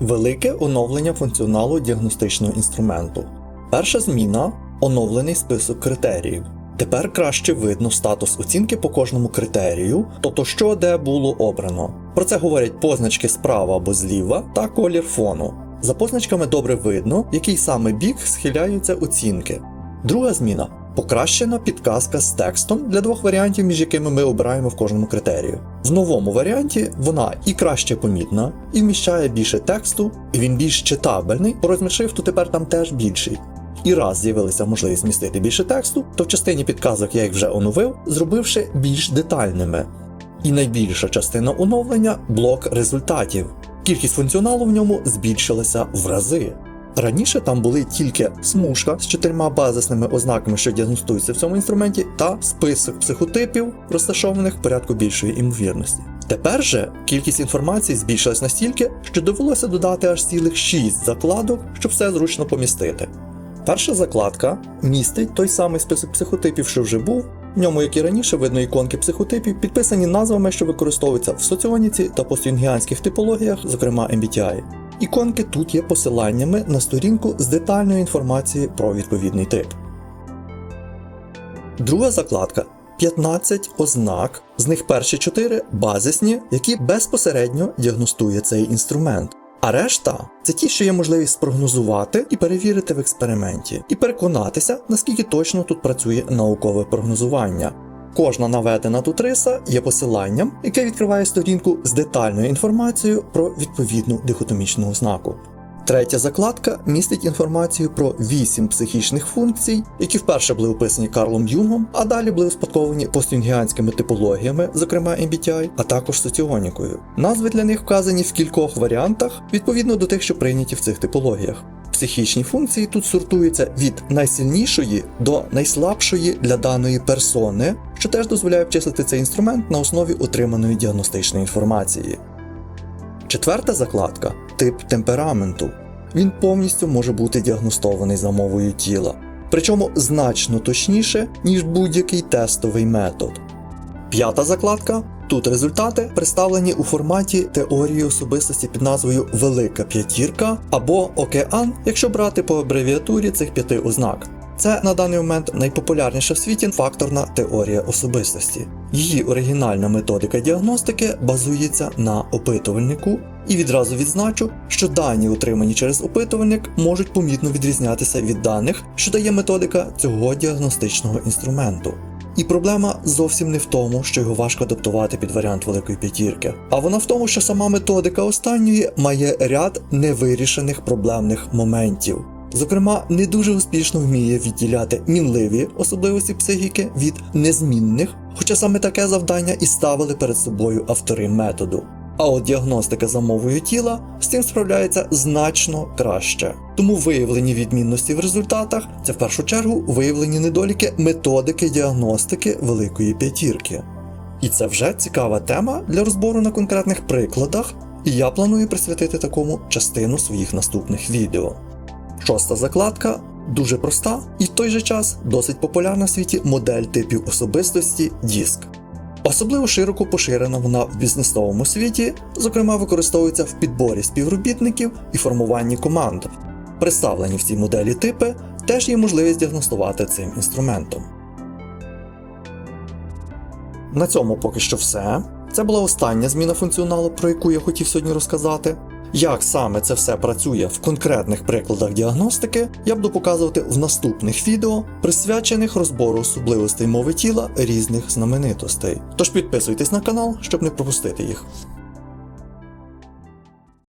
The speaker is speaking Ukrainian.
Велике оновлення функціоналу діагностичного інструменту. Перша зміна оновлений список критеріїв. Тепер краще видно статус оцінки по кожному критерію, тобто що де було обрано. Про це говорять позначки справа або зліва та колір фону. За позначками добре видно, який саме бік схиляються оцінки. Друга зміна покращена підказка з текстом для двох варіантів, між якими ми обираємо в кожному критерію. В новому варіанті вона і краще помітна, і вміщає більше тексту, і він більш читабельний, розмір шрифту тепер там теж більший. І раз з'явилася можливість змістити більше тексту, то в частині підказок я їх вже оновив, зробивши більш детальними. І найбільша частина оновлення блок результатів. Кількість функціоналу в ньому збільшилася в рази. Раніше там були тільки смужка з чотирма базисними ознаками, що діагностуються в цьому інструменті, та список психотипів, розташованих в порядку більшої імовірності. Тепер же кількість інформації збільшилась настільки, що довелося додати аж цілих 6 закладок, щоб все зручно помістити. Перша закладка містить той самий список психотипів, що вже був. В ньому, як і раніше, видно іконки психотипів, підписані назвами, що використовуються в соціоніці та постюнгіанських типологіях, зокрема MBTI. Іконки тут є посиланнями на сторінку з детальною інформацією про відповідний тип. Друга закладка 15 ознак, з них перші 4 базисні, які безпосередньо діагностує цей інструмент. А решта це ті, що є можливість спрогнозувати і перевірити в експерименті, і переконатися, наскільки точно тут працює наукове прогнозування. Кожна наведена тут риса є посиланням, яке відкриває сторінку з детальною інформацією про відповідну дихотомічну ознаку. Третя закладка містить інформацію про 8 психічних функцій, які вперше були описані Карлом Юнгом, а далі були успадковані постюнгіанськими типологіями, зокрема MBTI, а також соціонікою. Назви для них вказані в кількох варіантах відповідно до тих, що прийняті в цих типологіях. Психічні функції тут сортуються від найсильнішої до найслабшої для даної персони, що теж дозволяє обчислити цей інструмент на основі отриманої діагностичної інформації. Четверта закладка тип темпераменту. Він повністю може бути діагностований за мовою тіла, причому значно точніше, ніж будь-який тестовий метод. П'ята закладка. Тут результати представлені у форматі теорії особистості під назвою Велика П'ятірка або Океан, якщо брати по абревіатурі цих п'яти ознак. Це на даний момент найпопулярніша в світі факторна теорія особистості. Її оригінальна методика діагностики базується на опитувальнику, і відразу відзначу, що дані, отримані через опитувальник, можуть помітно відрізнятися від даних, що дає методика цього діагностичного інструменту. І проблема зовсім не в тому, що його важко адаптувати під варіант великої п'ятірки, а вона в тому, що сама методика останньої має ряд невирішених проблемних моментів. Зокрема, не дуже успішно вміє відділяти мінливі особливості психіки від незмінних, хоча саме таке завдання і ставили перед собою автори методу. А от діагностика за мовою тіла з цим справляється значно краще. Тому виявлені відмінності в результатах це в першу чергу виявлені недоліки методики діагностики великої п'ятірки. І це вже цікава тема для розбору на конкретних прикладах, і я планую присвятити такому частину своїх наступних відео. Шоста закладка дуже проста і в той же час досить популярна в світі модель типів особистості DISC. Особливо широко поширена вона в бізнесовому світі, зокрема використовується в підборі співробітників і формуванні команд. Представлені в цій моделі типи теж є можливість діагностувати цим інструментом. На цьому поки що все. Це була остання зміна функціоналу, про яку я хотів сьогодні розказати. Як саме це все працює в конкретних прикладах діагностики, я буду показувати в наступних відео, присвячених розбору особливостей мови тіла різних знаменитостей. Тож підписуйтесь на канал, щоб не пропустити їх.